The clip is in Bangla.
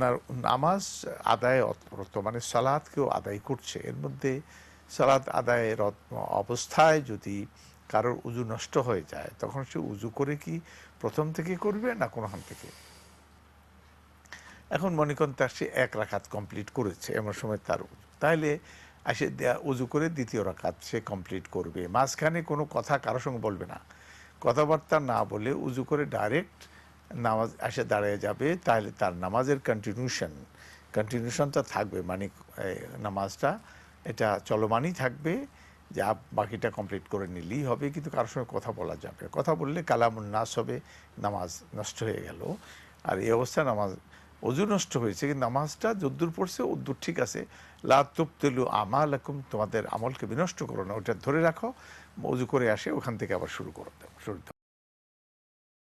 আপনার নামাজ আদায় বর্তমানে সালাদ কেউ আদায় করছে। এর মধ্যে সালাদ আদায়ের অবস্থায় যদি কারোর উজু নষ্ট হয়ে যায়, তখন সে উজু করে কি প্রথম থেকে করবে না কোনোখান থেকে? এখন মনে করেন তার সে এক রাখাত কমপ্লিট করেছে, এমন সময় তার তাহলে আসে উজু করে দ্বিতীয় রাখাত সে কমপ্লিট করবে। মাঝখানে কোনো কথা কারোর সঙ্গে বলবে না। কথাবার্তা না বলে উজু করে ডাইরেক্ট নামাজ এসে দাঁড়িয়ে যাবে তাহলে তার নামাজের কন্টিনিউশন কন্টিনিউশনটা থাকবে মানে নামাজটা এটা চলমানই থাকবে, যে আপ বাকিটা কমপ্লিট করে নিলেই হবে, কিন্তু কারোর সঙ্গে কথা বলা যাবে কথা বললে কালামুন নাস হবে, নামাজ নষ্ট হয়ে গেল। আর এই অবস্থায় নামাজ, অজু নষ্ট হয়েছে, কিন্তু নামাজটা যদ্দূর পড়ছে, উদ্দূর ঠিক আছে। লা আমাল আমালাকুম, তোমাদের আমলকে বিনষ্ট করো না, ওটা ধরে রাখো, অজু করে আসে, ওখান থেকে আবার শুরু করো, শুরু